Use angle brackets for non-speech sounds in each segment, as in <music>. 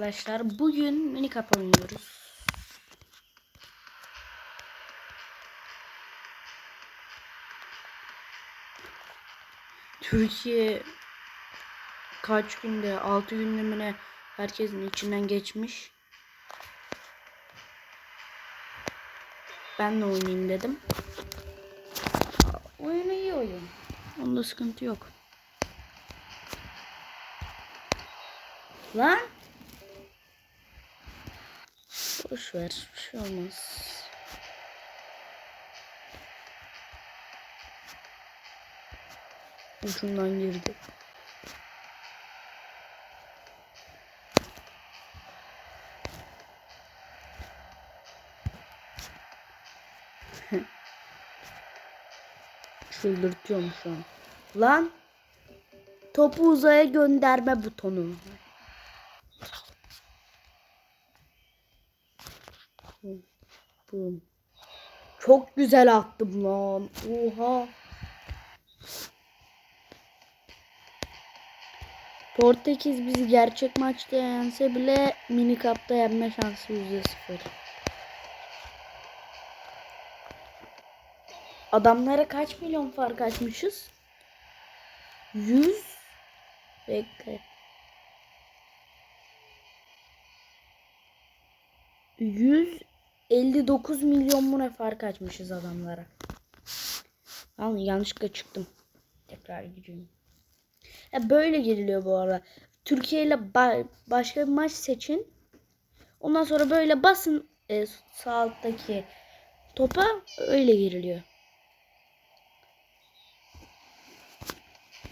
Arkadaşlar bugün mini kap oynuyoruz. Türkiye kaç günde 6 günde mi ne herkesin içinden geçmiş. Ben de oynayayım dedim. Oyun iyi oyun. Onda sıkıntı yok. Lan Boş ver. Bir şey olmaz. Ucundan girdi. <laughs> Çıldırtıyorum şu an. Lan topu uzaya gönderme butonu. Bum. Çok güzel attım lan. Oha. Portekiz bizi gerçek maçta yense bile mini kapta yenme şansı %0. Adamlara kaç milyon fark açmışız? 100 Bekle. 159 milyon mu ne fark açmışız adamlara. Al yanlışlıkla çıktım. Tekrar gireyim. Ya böyle giriliyor bu arada. Türkiye ile ba- başka bir maç seçin. Ondan sonra böyle basın e, sağ alttaki topa öyle giriliyor.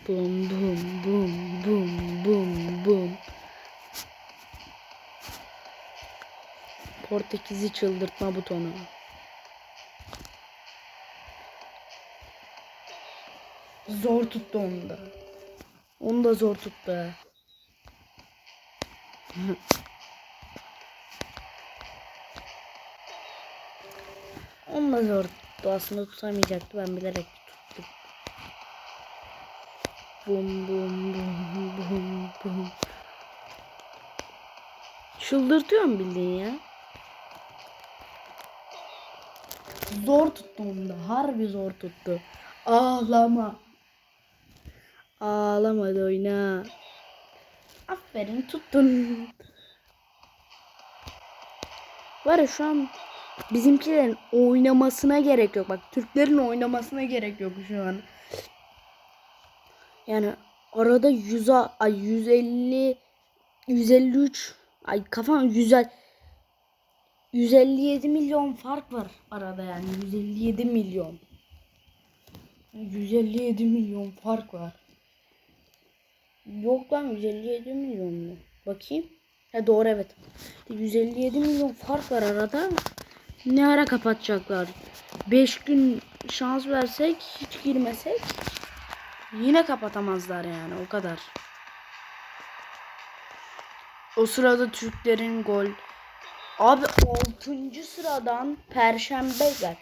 Bum bum bum bum bum. Portekiz'i çıldırtma butonu. Zor tuttu onu da. Onu da zor tuttu. onu da zor tuttu. Aslında tutamayacaktı. Ben bilerek tuttum. Bum bum bum bum bum. Çıldırtıyorum bildiğin ya. Zor tuttu onu da. Harbi zor tuttu. Ağlama. Ağlamadı oyna. Aferin tuttun. Var ya şu an bizimkilerin oynamasına gerek yok. Bak Türklerin oynamasına gerek yok şu an. Yani arada 100 ay 150 153 ay kafam 100 157 milyon fark var arada yani 157 milyon. 157 milyon fark var. Yok lan 157 milyon mu? Bakayım. Ha doğru evet. 157 milyon fark var arada. Ne ara kapatacaklar? 5 gün şans versek hiç girmesek yine kapatamazlar yani o kadar. O sırada Türklerin gol Abi 6. sıradan perşembe gel.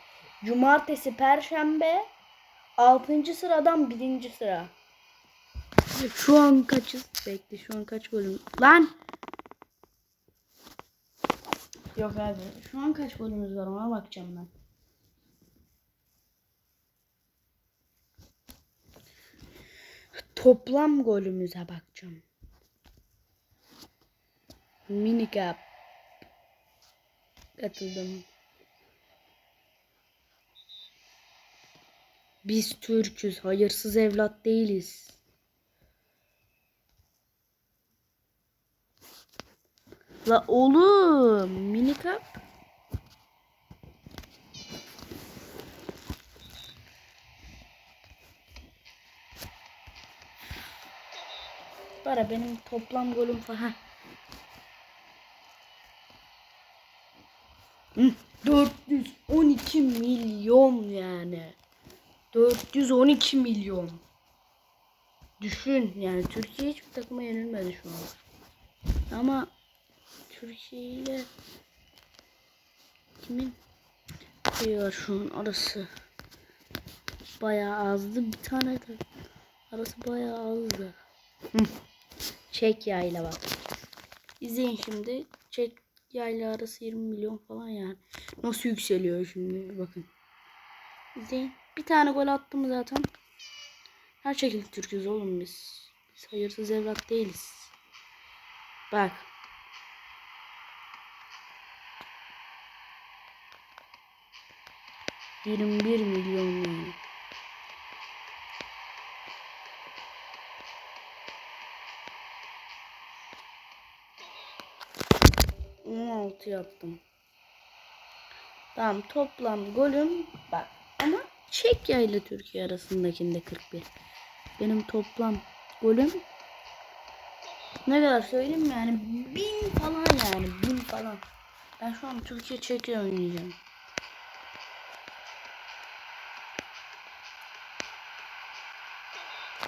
Cumartesi perşembe 6. sıradan 1. sıra. Şu an kaçız? Bekle şu an kaç bölüm? Lan! Yok abi. Şu an kaç bölümümüz var ona bakacağım ben. Toplam golümüze bakacağım. Minicap. Katıldım. Biz Türk'üz. Hayırsız evlat değiliz. La oğlum minikap. Bara benim toplam golüm falan. 412 milyon yani. 412 milyon. Düşün yani Türkiye hiçbir takıma yenilmedi şu an. Ama Türkiye ile kimin şeyi var şu an arası bayağı azdı. Bir tane de arası bayağı azdı. Hı. Çekya ile bak. İzleyin şimdi. Çek yayla arası 20 milyon falan yani. Nasıl yükseliyor şimdi bakın. İzleyin. Bir tane gol attım zaten. Her şekilde Türk'üz oğlum biz. Biz hayırsız evlat değiliz. Bak. Yirmi bir milyon yani. On altı yaptım. Tamam toplam golüm bak ama Çekya ile Türkiye arasındakinde 41. Benim toplam golüm ne kadar söyleyeyim mi? yani bin falan yani bin falan. Ben şu an Türkiye Çekya oynayacağım.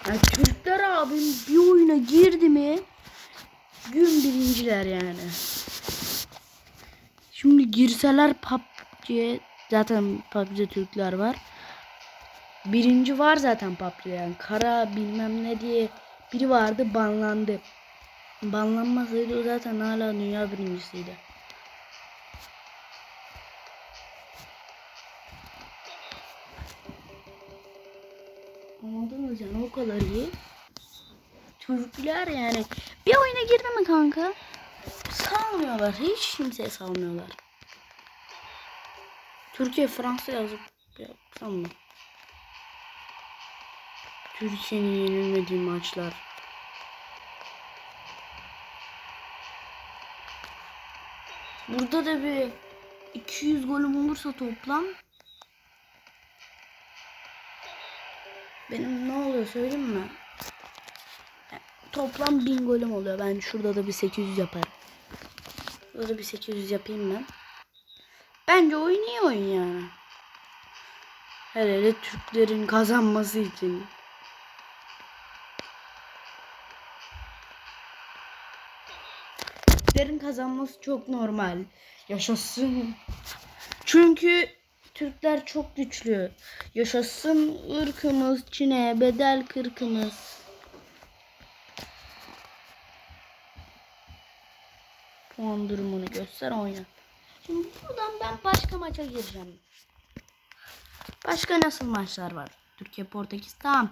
Yani Türkler abim bir oyuna girdi mi gün birinciler yani. Şimdi girseler PUBG'ye zaten PUBG'de Türkler var. Birinci var zaten PUBG'de yani. Kara bilmem ne diye biri vardı banlandı. Banlanmasaydı o zaten hala dünya birincisiydi. Anladınız yani o kadar iyi. Türkler yani bir oyuna girdi mi kanka? Salmıyorlar. Hiç kimseye salmıyorlar. Türkiye Fransa yazıp yapsam mı? Türkiye'nin yenilmediği maçlar. Burada da bir 200 golüm olursa toplam benim ne oluyor söyleyeyim mi? Toplam 1000 golüm oluyor. Ben şurada da bir 800 yaparım. Burada da bir 800 yapayım ben. Bence oyun iyi oyun yani. Hele hele Türklerin kazanması için. Türklerin kazanması çok normal. Yaşasın. Çünkü Türkler çok güçlü. Yaşasın ırkımız, Çin'e bedel kırkımız. Puan durumunu göster oyna. Şimdi buradan ben başka maça gireceğim. Başka nasıl maçlar var? Türkiye Portekiz tamam.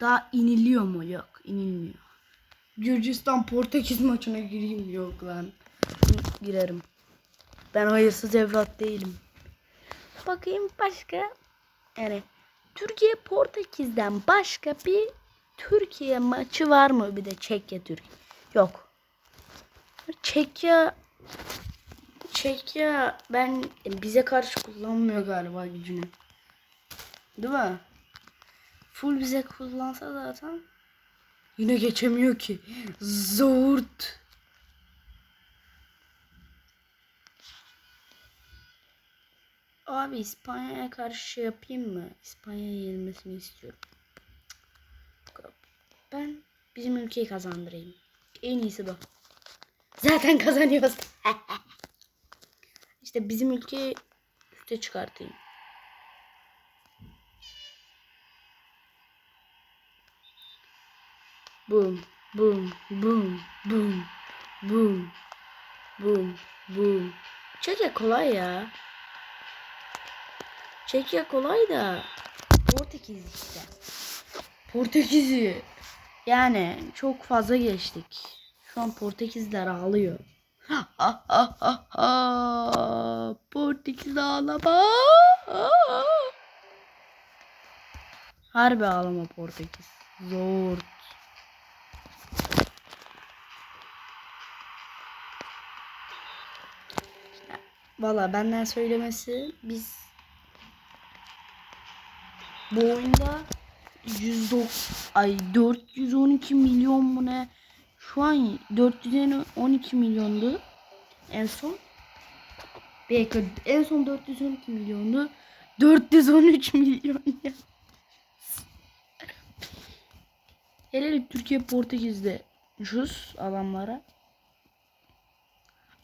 Daha iniliyor mu? Yok inilmiyor. Gürcistan Portekiz maçına gireyim yok lan. Girerim. Ben hayırsız evlat değilim. Bakayım başka. Yani Türkiye Portekiz'den başka bir Türkiye maçı var mı? Bir de Çekya Türkiye. Yok. Çekya Çekya ben bize karşı kullanmıyor galiba gücünü. Değil mi? Full bize kullansa zaten yine geçemiyor ki. Zort. Abi İspanya'ya karşı şey yapayım mı? İspanya'ya yenilmesini istiyorum. Ben bizim ülkeyi kazandırayım. En iyisi bu. Zaten kazanıyoruz. işte bizim ülkeyi üste çıkartayım. Boom, boom, boom, boom, boom, boom, boom. Çekya kolay ya. Çekya kolay da. Portekiz işte. Portekiz'i. Yani çok fazla geçtik. Şu an Portekizler ağlıyor. <laughs> Ha, ha, ha, ha, ha. Portekiz ağlama. Ha. Harbi ağlama Portekiz. Zor. Valla benden söylemesi biz bu oyunda 109 ay 412 milyon mu ne? Şu an 412 milyondu. En son. Belki en son 412 milyondu. 413 milyon ya. Hele Türkiye Portekiz'de ucuz adamlara.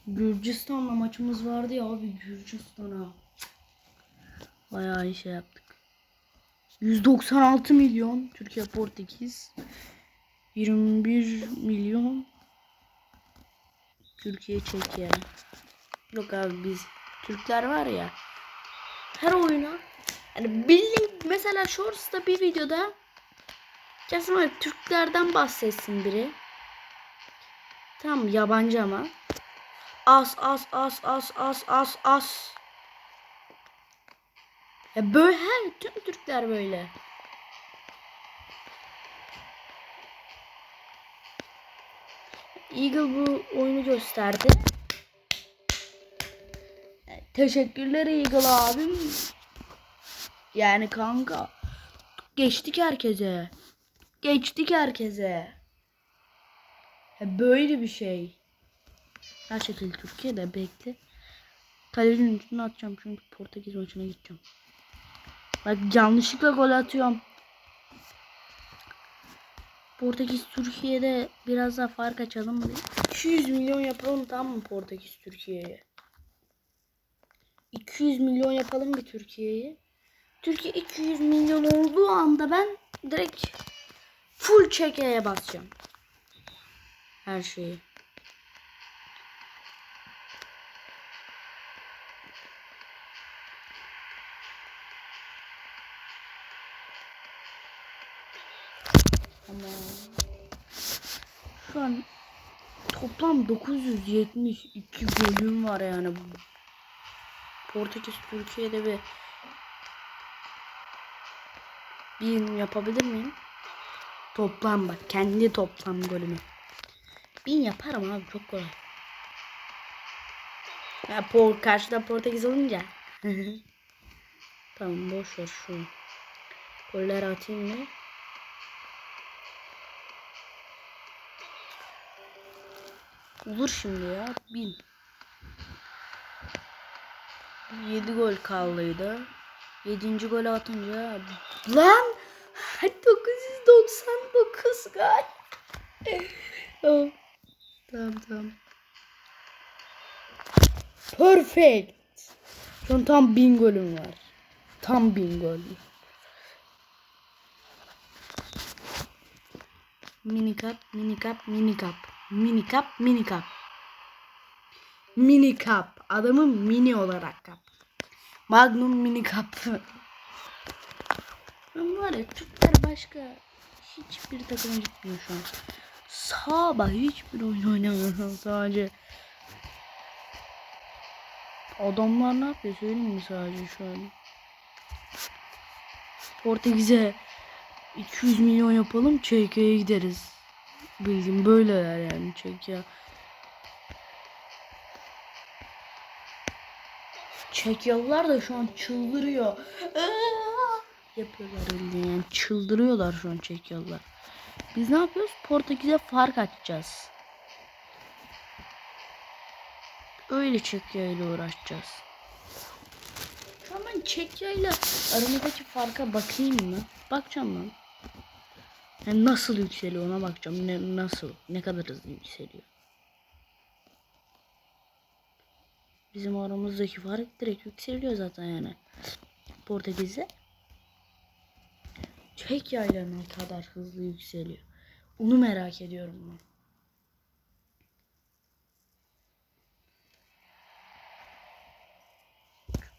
Gürcistan'la maçımız vardı ya abi Gürcistan'a. Bayağı iyi şey yaptık. 196 milyon Türkiye Portekiz. 21 milyon Türkiye Çekya. Yok abi biz Türkler var ya her oyuna hani bildiğin mesela Shorts'ta bir videoda kesin Türklerden bahsetsin biri. Tamam yabancı ama. As as as as as as as. Ya böyle her tüm Türkler böyle. Eagle bu oyunu gösterdi. Teşekkürler Eagle abim. Yani kanka. Geçtik herkese. Geçtik herkese. Böyle bir şey. Her şekilde Türkiye'de bekle. Kalenin üstüne atacağım çünkü Portekiz maçına gideceğim. Bak yanlışlıkla gol atıyorum. Portekiz Türkiye'de biraz daha fark açalım. 200 milyon yapalım tamam mı Portekiz Türkiye'ye? 200 milyon yapalım bir Türkiye'ye. Türkiye 200 milyon olduğu anda ben direkt full çekeye basacağım. Her şeyi. An toplam 972 golüm var yani. Portekiz Türkiye'de bir bin yapabilir miyim? Toplam bak kendi toplam golümü. Bin yaparım abi çok kolay. Ya por karşıda Portekiz olunca. <laughs> tamam boş ver şu. Goller atayım mı? Olur şimdi ya. Bin. 7 gol kaldıydı. 7. golü atınca lan 999 gol. tamam. Tamam tamam. Perfect. Şu an tam 1000 golüm var. Tam 1000 gol. Mini cup, mini cup, mini cup. Mini cup, mini cup. Adamı mini olarak kap. Magnum mini cup. Ben var ya Türkler başka hiçbir takıma gitmiyor şu an. Sabah hiçbir oyun oynamıyorum sadece. Adamlar ne yapıyor söyleyeyim mi sadece şu an? Portekiz'e 200 milyon yapalım Çekya'ya gideriz. Bildiğim böyleler yani Çekya. Çekyalılar da şu an çıldırıyor. Yapıyorlar bildiğin yani çıldırıyorlar şu an Çekyalılar. Biz ne yapıyoruz? Portekiz'e fark açacağız. Öyle Çekya ile uğraşacağız. Şu an ben Çekya aramızdaki farka bakayım mı? Bakacağım lan. Yani nasıl yükseliyor ona bakacağım. Ne, nasıl? Ne kadar hızlı yükseliyor. Bizim aramızdaki fark direkt yükseliyor zaten yani. Portekiz'e. Çekya ile ne kadar hızlı yükseliyor. Onu merak ediyorum ben.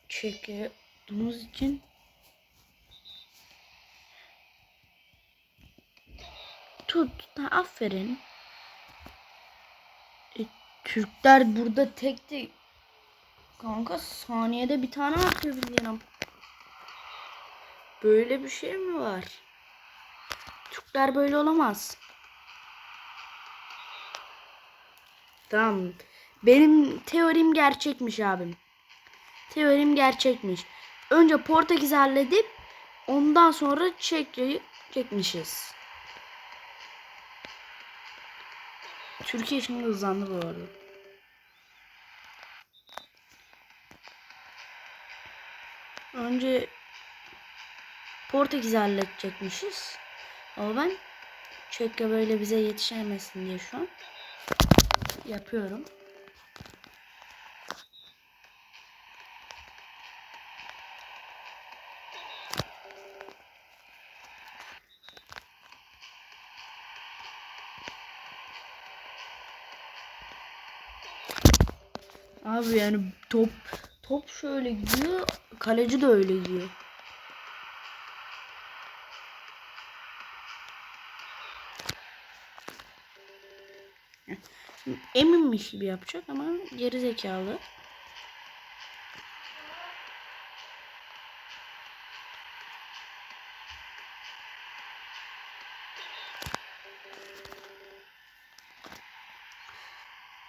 Çekya olduğumuz için tut. Ha, aferin. E, Türkler burada tek tek Kanka saniyede bir tane atıyor bildiğin Böyle bir şey mi var? Türkler böyle olamaz. Tamam. Benim teorim gerçekmiş abim. Teorim gerçekmiş. Önce Portekiz halledip ondan sonra Çekya'yı çekmişiz. Türkiye şimdi hızlandı bu arada. Önce Portekiz halledecekmişiz. Ama ben Çekya böyle bize yetişemesin diye şu an yapıyorum. Abi yani top top şöyle gidiyor. Kaleci de öyle gidiyor. Eminmiş gibi yapacak ama geri zekalı.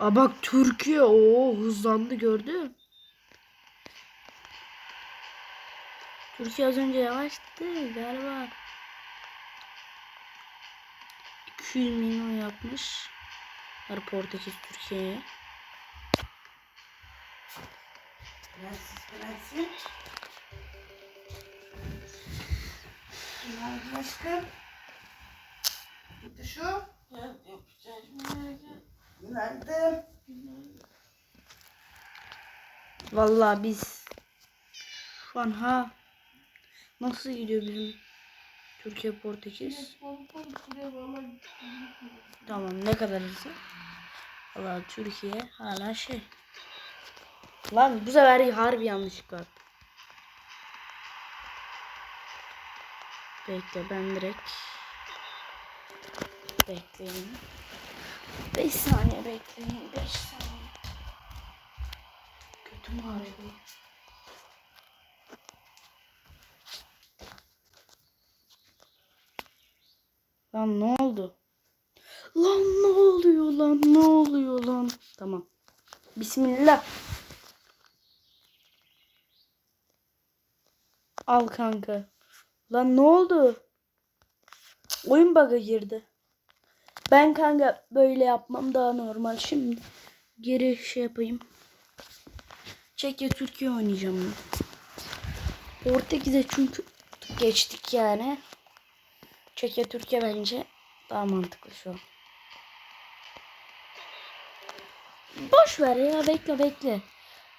Aa bak Türkiye o hızlandı gördün. Türkiye az önce yavaştı galiba. 200 milyon yapmış. Her Portekiz Türkiye'ye. Prenses prenses. Günaydın aşkım. Gitti şu. Gel yapacağız. Günaydın. Vallahi biz şu an ha nasıl gidiyor bizim Türkiye Portekiz? Tamam ne kadar hızlı? Valla Türkiye hala şey. Lan bu sefer harbi yanlışlık var. Bekle ben direkt bekleyin. 5 saniye bekleyin 5 saniye. Götüm ağrıyor. Lan ne oldu? Lan ne oluyor lan ne oluyor lan? Tamam. Bismillah. Al kanka. Lan ne oldu? Oyun bug'a girdi. Ben kanka böyle yapmam daha normal. Şimdi geri şey yapayım. Çekya Türkiye oynayacağım. Portekiz'e çünkü geçtik yani. Çekya Türkiye bence daha mantıklı şu an. Boş ver ya bekle bekle.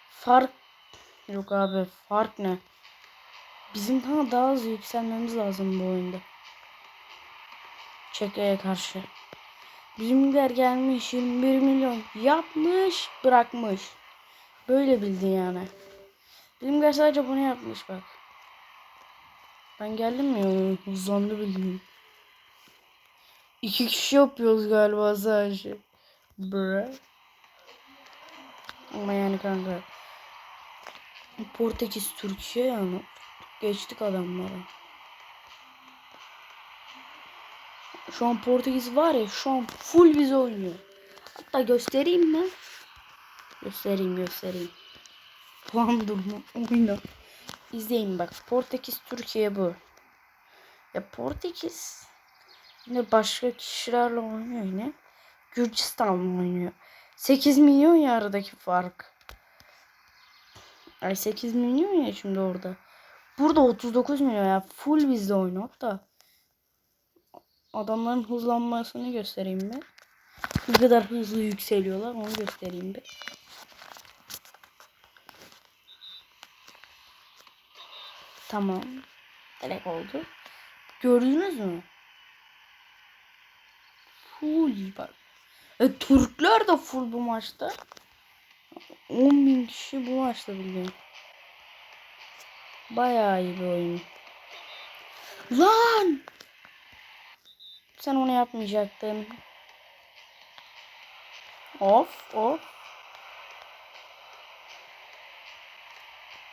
Fark yok abi fark ne? Bizim daha daha hızlı yükselmemiz lazım bu oyunda. Çekya'ya karşı. Bizimkiler gelmiş 21 milyon yapmış bırakmış. Böyle bildi yani. Bizimkiler sadece bunu yapmış bak. Ben geldim mi? Hızlandı bildiğin. İki kişi yapıyoruz galiba sadece. Bre. Ama yani kanka. Portekiz Türkiye yani. Geçtik adamlara. Şu an Portekiz var ya şu an full bize oynuyor. Hatta göstereyim mi? Göstereyim göstereyim. Puan durumu oyna. İzleyin bak. Portekiz Türkiye bu. Ya Portekiz yine başka kişilerle oynuyor yine. Gürcistan'la oynuyor. 8 milyon ya aradaki fark. Ay 8 milyon ya şimdi orada. Burada 39 milyon ya. Full bizde oyun hatta. Adamların hızlanmasını göstereyim mi? Ne kadar hızlı yükseliyorlar onu göstereyim bir. Tamam. Direkt oldu. Gördünüz mü? Full bak. E, Türkler de full bu maçta. 10 bin kişi bu maçta biliyorum. Bayağı iyi bir oyun. Lan! Sen onu yapmayacaktın. Of of.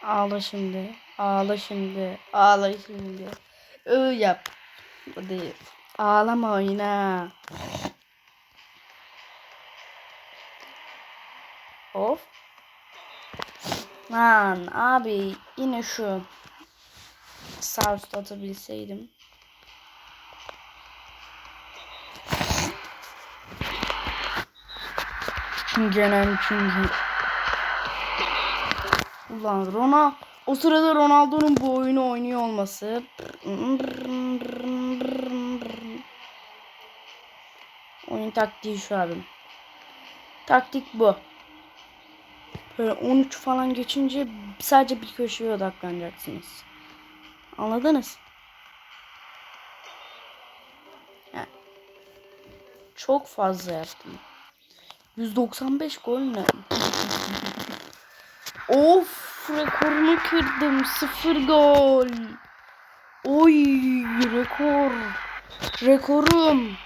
Ağla şimdi. Ağla şimdi. Ağla şimdi. Ö yap. Değil. Ağlama oyna. Of. Lan abi yine şu sağ atabilseydim. Çünkü. Ulan Ronaldo o sırada Ronaldo'nun bu oyunu oynuyor olması. Oyun taktiği şu abim. Taktik bu. Böyle 13 falan geçince sadece bir köşeye odaklanacaksınız. Anladınız? Çok fazla yaptım. 195 gol ne? of rekorumu kırdım. 0 gol. Oy rekor. Rekorum.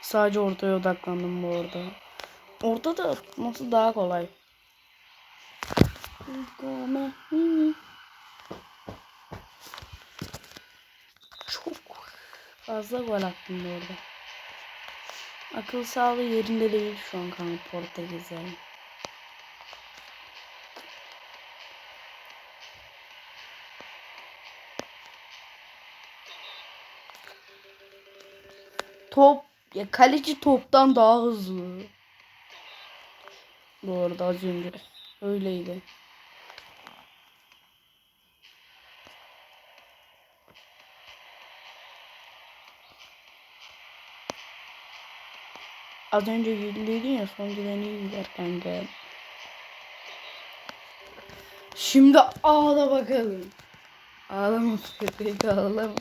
Sadece ortaya odaklandım bu arada. Orada da tutması daha kolay. Çok fazla gol attım bu arada. Akıl sağlığı yerinde değil şu an kanka Portekizlerin. Top ya kaleci toptan daha hızlı. Bu arada az önce öyleydi. Az önce yediydin ya son giden iyi gider kanka. Şimdi ağla bakalım. Ağlama köpek ağlama.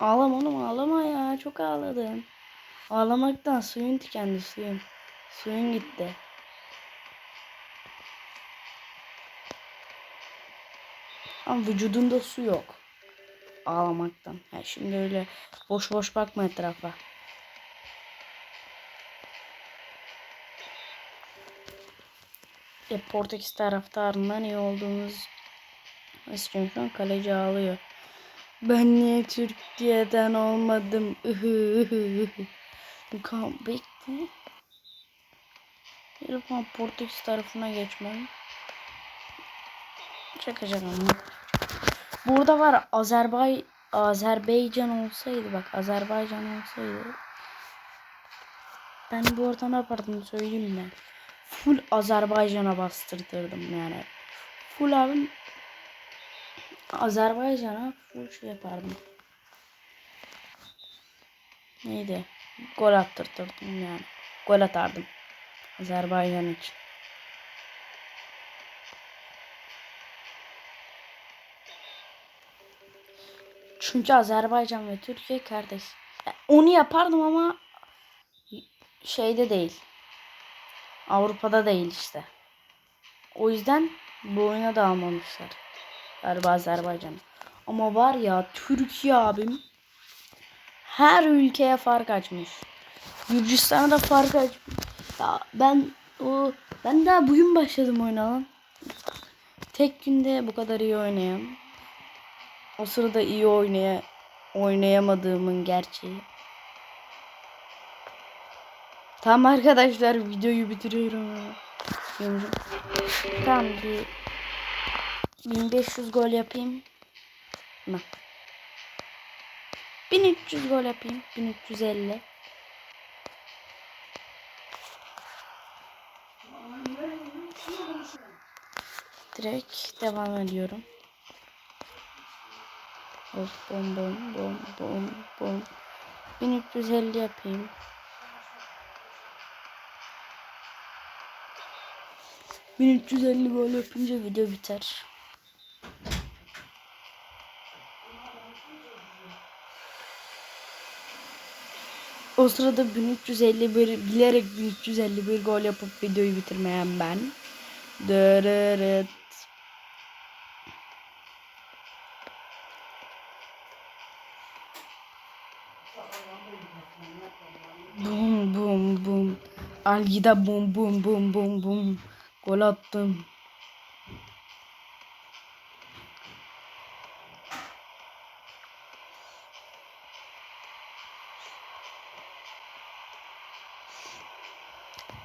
Ağlama oğlum ağlama ya çok ağladın. Ağlamaktan suyun tükendi suyun. Suyun gitti. Ama vücudunda su yok. Ağlamaktan. Ha, şimdi öyle boş boş bakma etrafa. E, Portekiz taraftarından iyi olduğumuz istiyorum şu an kaleci ağlıyor. Ben niye Türkiye'den olmadım? Kan bekle. Lütfen Portekiz tarafına geçmem. Şaka şaka. Burada var Azerbay Azerbaycan olsaydı bak Azerbaycan olsaydı ben bu arada ne yapardım söyleyeyim mi? Full Azerbaycan'a bastırdırdım yani. Full abim Azerbaycan'a full şey yapardım. Neydi? Gol attırtırdım yani. Gol atardım. Azerbaycan için. Çünkü Azerbaycan ve Türkiye kardeş. Yani onu yapardım ama şeyde değil. Avrupa'da değil işte. O yüzden bu oyuna da almamışlar. Galiba Azerbaycan. Ama var ya Türkiye abim her ülkeye fark açmış. Gürcistan'a da fark açmış. Ya ben o ben daha bugün başladım oyuna. Tek günde bu kadar iyi oynayan. O sırada iyi oynaya oynayamadığımın gerçeği. Tamam arkadaşlar videoyu bitiriyorum. Tamam bir 1500 gol yapayım. Bak. 1300 gol yapayım. 1350. Direkt devam ediyorum. Of bom bom bom bom bom. 1350 yapayım. Bin üç yüz elli gol yapınca video biter. O sırada 1351 bilerek 1351 gol yapıp videoyu bitirmeyen ben. Dırırıt. Bum bum bum. Algida bum bum bum bum bum. Gol attım.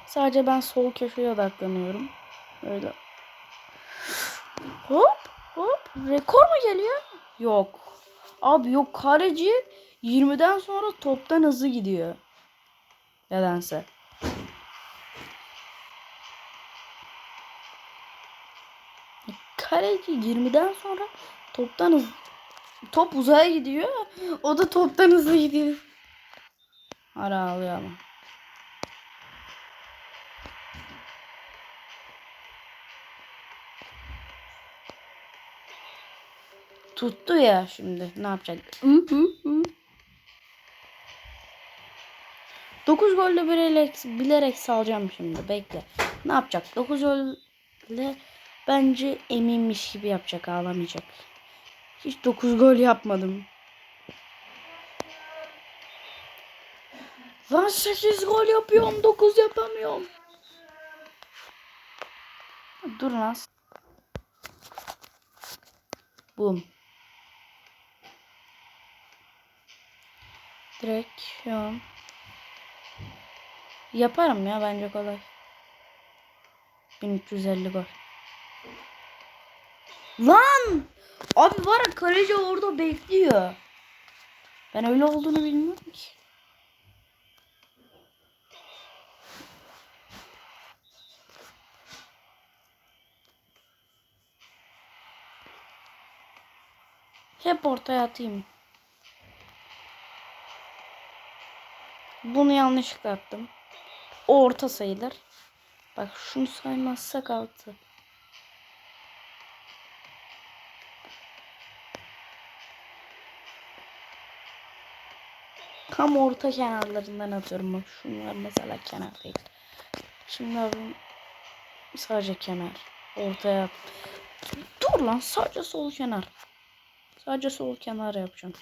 Sadece ben sol köşeye odaklanıyorum. Öyle. Hop hop. Rekor mu geliyor? Yok. Abi yok kaleci 20'den sonra toptan hızlı gidiyor. Nedense. Kaleci 20'den sonra toptan hız Top uzaya gidiyor. O da toptan hızlı gidiyor. Hala ağlıyor ama. Tuttu ya şimdi. Ne yapacak? Hı hı hı. 9 golle bilerek, bilerek salacağım şimdi. Bekle. Ne yapacak? 9 golle bence eminmiş gibi yapacak. Ağlamayacak. Hiç 9 gol yapmadım. Lan 8 gol yapıyorum. 9 yapamıyorum. Dur lan. Boom. Direkt şu an. Yaparım ya bence kolay. 1350 gol. Lan! Abi var ya kaleci orada bekliyor. Ben öyle olduğunu bilmiyorum ki. Hep ortaya atayım. Bunu yanlışlıkla attım. Orta sayılır. Bak şunu saymazsak altı. Tam orta kenarlarından atıyorum bak. Şunlar mesela kenar değil. Şunlar sadece kenar. Ortaya at. Dur lan sadece sol kenar. Sadece sol kenar yapacağım.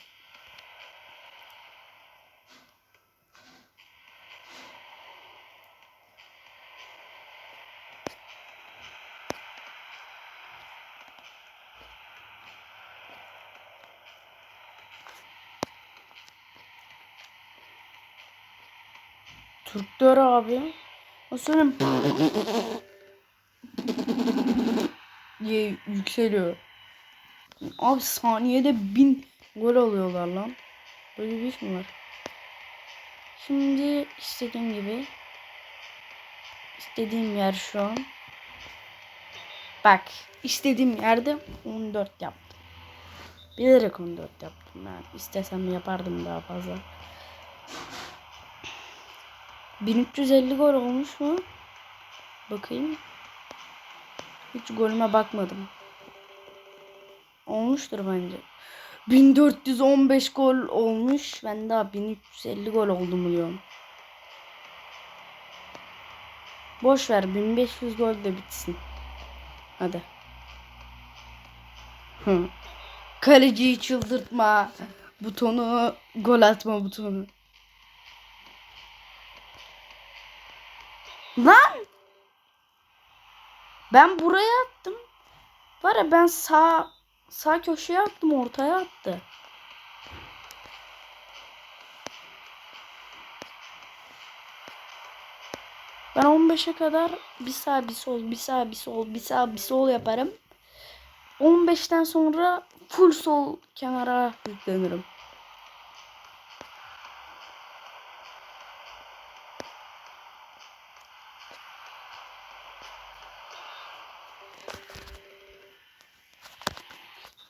Türkler abi. O söyleyeyim. diye yükseliyor. Abi saniyede bin gol alıyorlar lan. Böyle bir iş mi var? Şimdi istediğim gibi istediğim yer şu an. Bak istediğim yerde 14 yaptım. Bilerek 14 yaptım ben. İstesem yapardım daha fazla. 1350 gol olmuş mu? Bakayım. Hiç golüme bakmadım. Olmuştur bence. 1415 gol olmuş. Ben daha 1350 gol oldum diyorum. Boş ver 1500 gol de bitsin. Hadi. Kaleciyi çıldırtma. Butonu gol atma butonu. Lan! Ben buraya attım. Var ya ben sağ sağ köşeye attım ortaya attı. Ben 15'e kadar bir sağ bir sol bir sağ bir sol bir sağ bir sol yaparım. 15'ten sonra full sol kenara yüklenirim.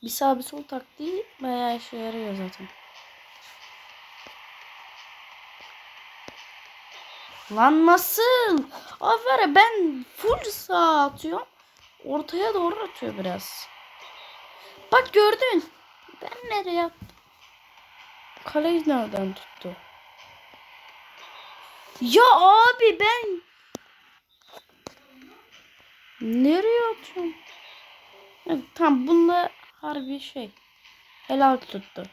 Bir sağ bir sol taktiği bayağı işe yarıyor zaten. Lan nasıl? Ya ben full sağ atıyorum. Ortaya doğru atıyor biraz. Bak gördün. Ben nereye attım? Kaleyi nereden tuttu? Ya abi ben nereye atıyorum? Ya, tam bunda harbi şey. Helal tuttu.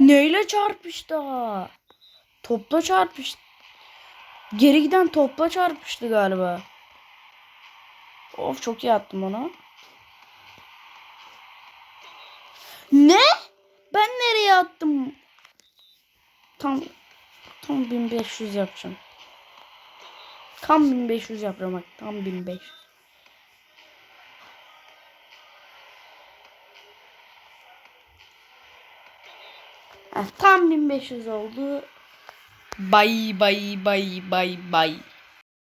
Neyle çarpıştı? Topla çarpıştı. Geri giden topla çarpıştı galiba. Of çok iyi attım onu. Ne? Ben nereye attım? Tam tam 1500 yapacağım. Tam 1500 yapacağım. Tam 1500. tam 1500 oldu. Bay bay bay bay bay.